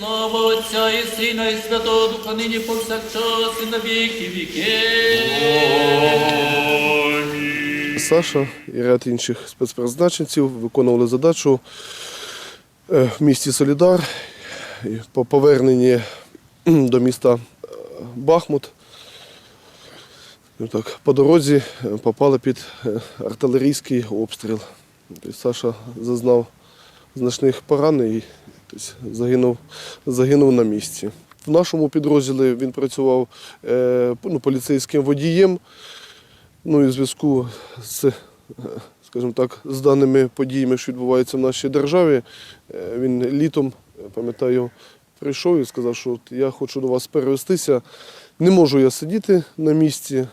Слава Отця і Сина, і Святого Духа, нині повсякчас, і на віки віки. Саша і ряд інших спецпризначенців виконували задачу е, в місті Солідар по поверненні до міста е, Бахмут. Так, по дорозі е, попали під артилерійський обстріл. Саша зазнав значних поранень тобто, загинув, загинув на місці. В нашому підрозділі він працював е, ну, поліцейським водієм. Ну і в зв'язку з, е, скажімо так, з даними подіями, що відбуваються в нашій державі, е, він літом, пам'ятаю, прийшов і сказав, що я хочу до вас перевестися. Не можу я сидіти на місці.